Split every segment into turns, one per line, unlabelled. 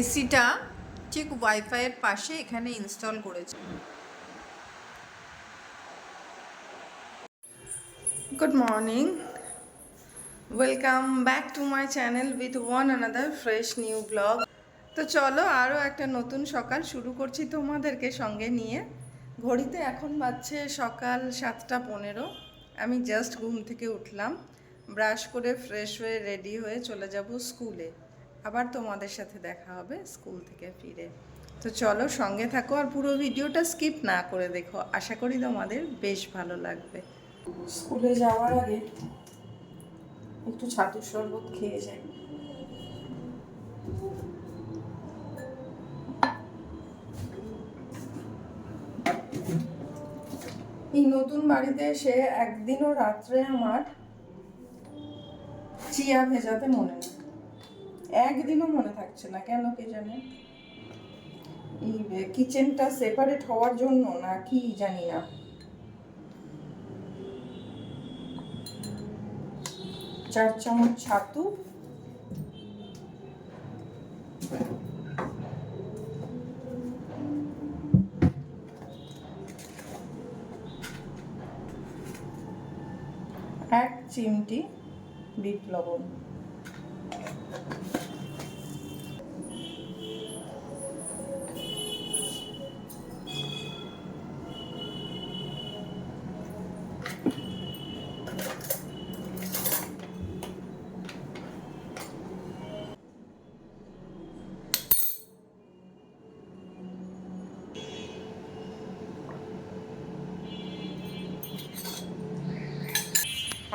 এসিটা ঠিক ওয়াইফাইয়ের পাশে এখানে ইনস্টল করেছি। Good morning welcome back to my channel with one another fresh new blog তো চলো আরও একটা নতুন সকাল শুরু করছি তোমাদেরকে সঙ্গে নিয়ে। ঘড়িতে এখন বাজছে সকাল সাতটা পনেরো। আমি জাস্ট ঘুম থেকে উঠলাম ব্রাশ করে ফ্রেশ হয়ে রেডি হয়ে চলে যাব স্কুলে আবার তোমাদের সাথে দেখা হবে স্কুল থেকে ফিরে। তো চলো সঙ্গে থাকো আর পুরো ভিডিওটা স্কিপ না করে দেখো। আশা করি তোমাদের বেশ ভালো লাগবে। স্কুলে যাওয়ার আগে একটু ছাতুর শরবত খেয়ে যাই। এই নতুন বাড়িতে এসে একদিনও রাত্রে আমার চিয়া ভেজাতে মনে নেই। একদিনও মনে থাকছে না, কেন কে জানে? এই কিচেনটা সেপারেট হওয়ার জন্য না কি জানি না। চার চামচ ছাতু। এক চিমটি বিট লবণ।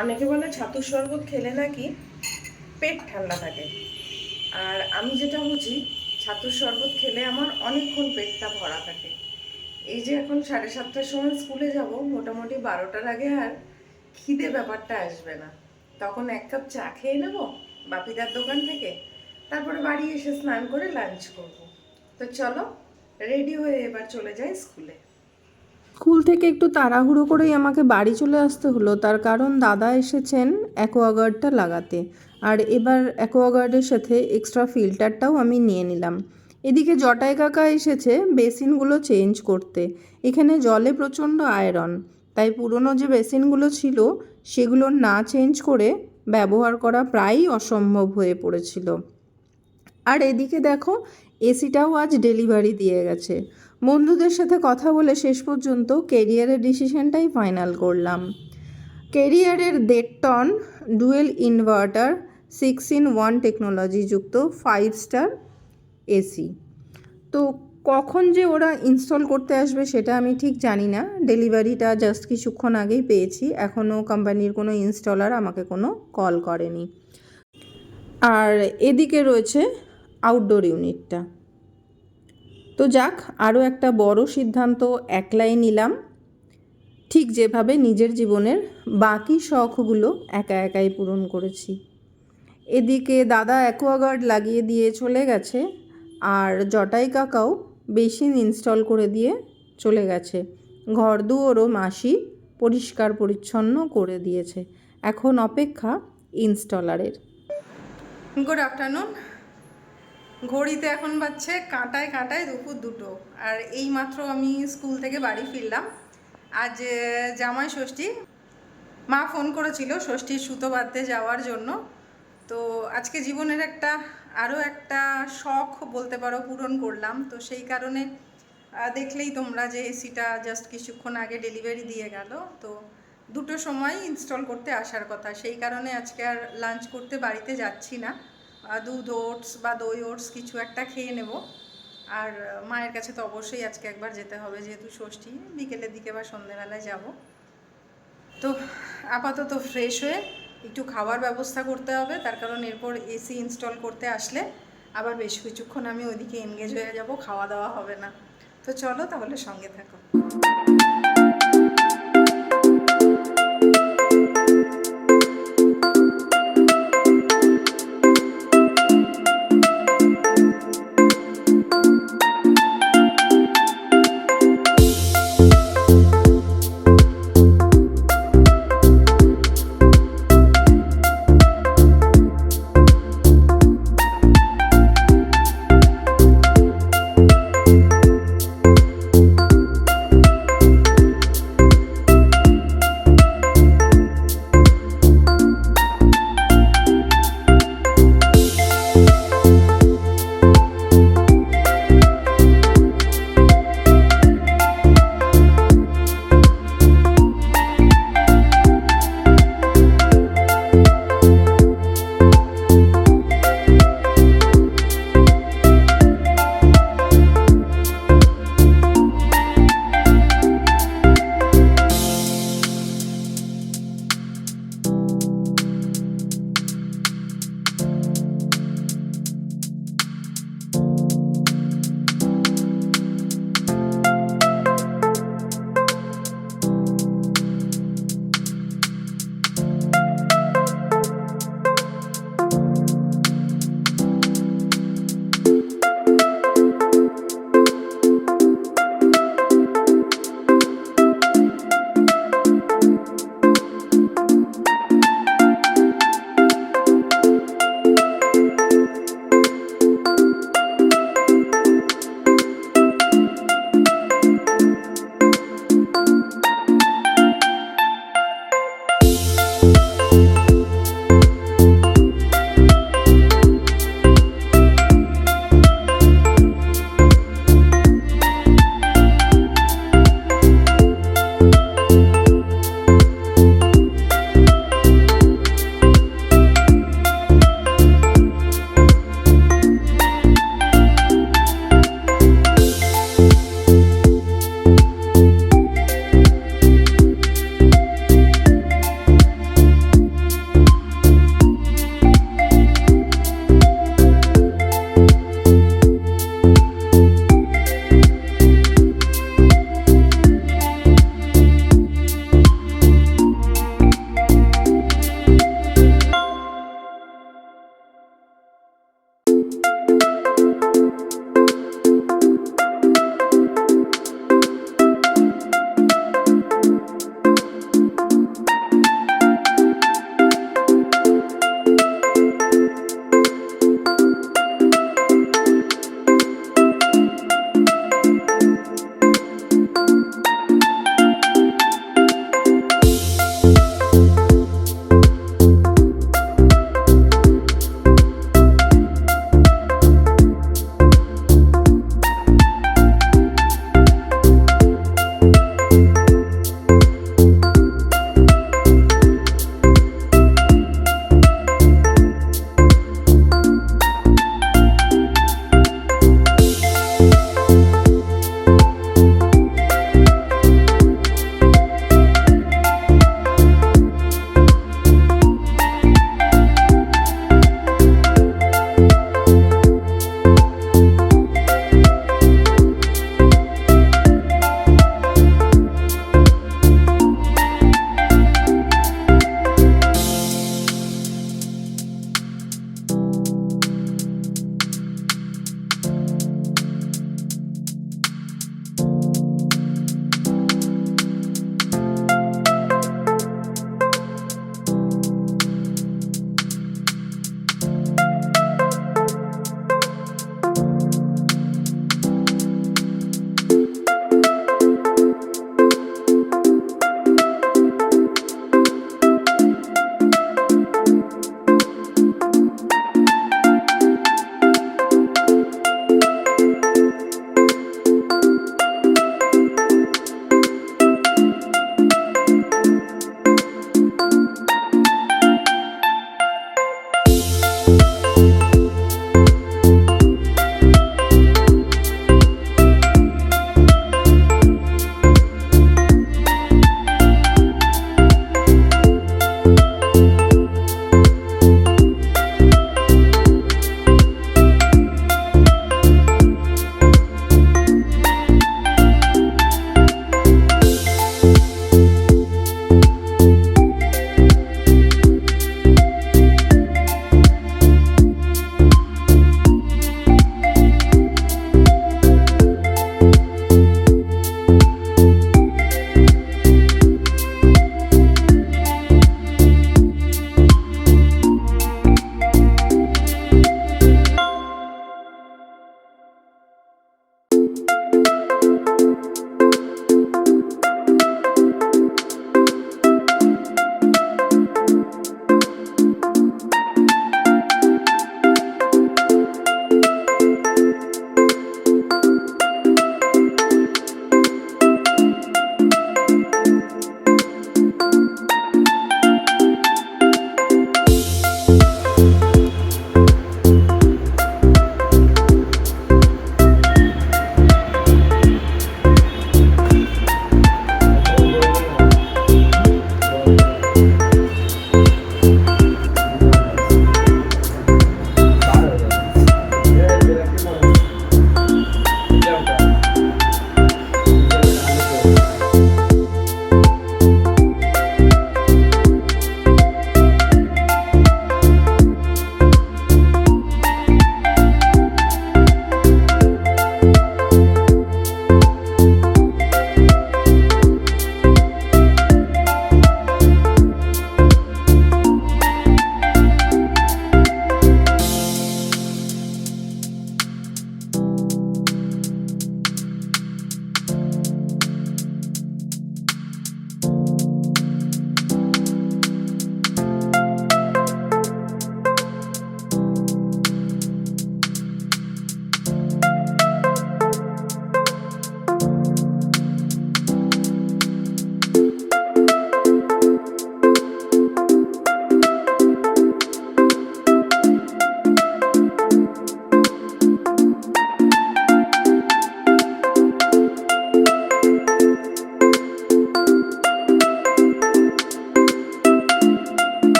অনেকে বলে ছাতুর শরবত খেলে নাকি পেট ঠান্ডা থাকে। আর আমি যেটা বুঝি ছাতুর শরবত খেলে আমার অনেকক্ষণ পেটটা ভরা থাকে। এই যে এখন সাড়ে সাতটার সময় স্কুলে যাব, মোটামুটি বারোটার আগে আর খিদে ব্যাপারটা আসবে না। তখন এক কাপ চা খেয়ে নেব বাপিদার দোকান থেকে, তারপরে বাড়ি এসে স্নান করে লাঞ্চ করব। তো চলো রেডি হয়ে এবার চলে যাই স্কুলে। স্কুল থেকে একটু তাড়াহুড়ো করেই আমাকে বাড়ি চলে আসতে হলো। তার কারণ দাদা এসেছেন অ্যাকোয়াগার্ডটা লাগাতে। আর এবার অ্যাকোয়াগার্ডের সাথে এক্সট্রা ফিল্টারটাও আমি নিয়ে নিলাম। এদিকে জটাই কাকা এসেছে বেসিনগুলো চেঞ্জ করতে। এখানে জলে প্রচণ্ড আয়রন তাই পুরনো যে বেসিনগুলো ছিল, সেগুলো না চেঞ্জ করে ব্যবহার করা প্রায়ই অসম্ভব হয়ে পড়েছিল। আর এদিকে দেখো এসিটাও আজ ডেলিভারি দিয়ে গেছে। বন্ধুদের সাথে কথা বলে শেষ পর্যন্ত কেরিয়ারের ডিসিশনটাই ফাইনাল করলাম। কেরিয়ারের দেড় ton dual inverter, six in one technology যুক্ত ফাইভ স্টার এসি। তো কখন যে ওরা ইনস্টল করতে আসবে সেটা আমি ঠিক জানি না। ডেলিভারিটা জাস্ট কিছুক্ষণ আগেই পেয়েছি। এখনও কোম্পানির কোনো ইনস্টলার আমাকে কোনো কল করেনি। আর এদিকে রয়েছে আউটডোর ইউনিটটা তো যাক, আরও একটা বড় সিদ্ধান্ত একলাই নিলাম। ঠিক যেভাবে নিজের জীবনের বাকি শখগুলো একা একাই পূরণ করেছি। এদিকে দাদা অ্যাকোয়াগার্ড লাগিয়ে দিয়ে চলে গেছে আর জটাই কাকাও বেসিন ইনস্টল করে দিয়ে চলে গেছে। ঘর দুয়ারও মাসি পরিষ্কার পরিচ্ছন্ন করে দিয়েছে। এখন অপেক্ষা ইনস্টলারের। গুড আফটারনুন ঘড়িতে এখন বাজছে কাঁটায় কাঁটায় দুপুর দুটো। আর এই মাত্র আমি স্কুল থেকে বাড়ি ফিরলাম। আজ জামাই ষষ্ঠী। মা ফোন করেছিল ষষ্ঠীর সুতো বাঁধতে যাওয়ার জন্য। তো আজকে জীবনের একটা, আরও একটা শখ বলতে পারো পূরণ করলাম। তো সেই কারণে দেখলেই তোমরা যে এসিটা জাস্ট কিছুক্ষণ আগে ডেলিভারি দিয়ে গেল। তো দুটো সময় ইনস্টল করতে আসার কথা। সেই কারণে আজকে আর লাঞ্চ করতে বাড়িতে যাচ্ছি না। দুধ, ওটস বা দই, ওটস কিছু একটা খেয়ে নেব। আর মায়ের কাছে তো অবশ্যই আজকে একবার যেতে হবে, যেহেতু ষষ্ঠী, বিকেলের দিকে বা সন্ধ্যেবেলায় যাব। তো আপাতত ফ্রেশ হয়ে একটু খাওয়ার ব্যবস্থা করতে হবে, তার কারণ এরপর এসি ইনস্টল করতে আসলে আবার বেশ কিছুক্ষণ আমি ওইদিকে এনগেজ হয়ে যাব, খাওয়া দাওয়া হবে না। তো চলো তাহলে সঙ্গে থাকো।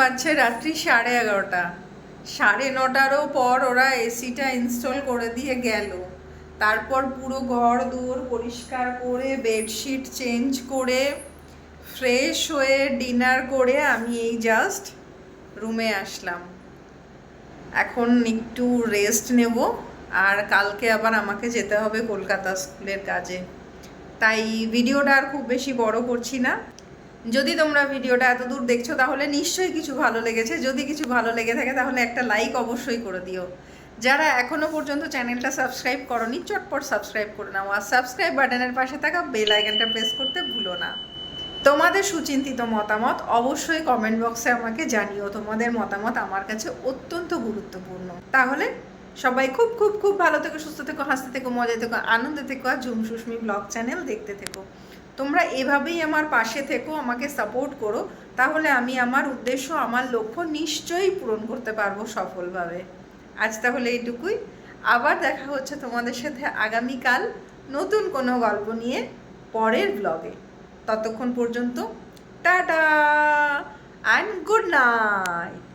বাজছে রাত্রি সাড়ে এগারোটা। সাড়ে নটারও পর ওরা এসিটা ইনস্টল করে দিয়ে গেল। তারপর পুরো ঘর দুয়ার পরিষ্কার করে বেডশিট চেঞ্জ করে ফ্রেশ হয়ে ডিনার করে আমি এই জাস্ট রুমে আসলাম। এখন একটু রেস্ট নেব আর কালকে আবার আমাকে যেতে হবে কলকাতা স্কুলের কাজে। তাই ভিডিওটা আর খুব বেশি বড় করছি না। যদি তোমরা ভিডিওটা এত দূর দেখছ, তাহলে নিশ্চয়ই কিছু ভালো লেগেছে। যদি কিছু ভালো লেগে থাকে, তাহলে একটা লাইক অবশ্যই করে দিও। যারা এখনও পর্যন্ত চ্যানেলটা সাবস্ক্রাইব করনি, চটপট সাবস্ক্রাইব করে নাও। আর সাবস্ক্রাইব বাটনের পাশে থাকা বেল আইকনটা প্রেস করতে ভুলো না। তোমাদের সুচিন্তিত মতামত অবশ্যই কমেন্ট বক্সে আমাকে জানিও। তোমাদের মতামত আমার কাছে অত্যন্ত গুরুত্বপূর্ণ। তাহলে সবাই খুব খুব খুব ভালো থেকো, সুস্থ থেকো, হাসতে থেকো মজা থেকো, আনন্দে থেকো, আর ঝুম সুস্মি ব্লগ চ্যানেল দেখতে থেকো। তোমরা এভাবেই আমার পাশে থেকো, আমাকে সাপোর্ট করো, তাহলে আমি আমার উদ্দেশ্য, আমার লক্ষ্য নিশ্চয়ই পূরণ করতে পারব সফলভাবে। আজ তাহলে এইটুকুই। আবার দেখা হচ্ছে তোমাদের সাথে আগামীকাল নতুন কোনো গল্প নিয়ে পরের ব্লগে ততক্ষণ পর্যন্ত, টাটা! And good night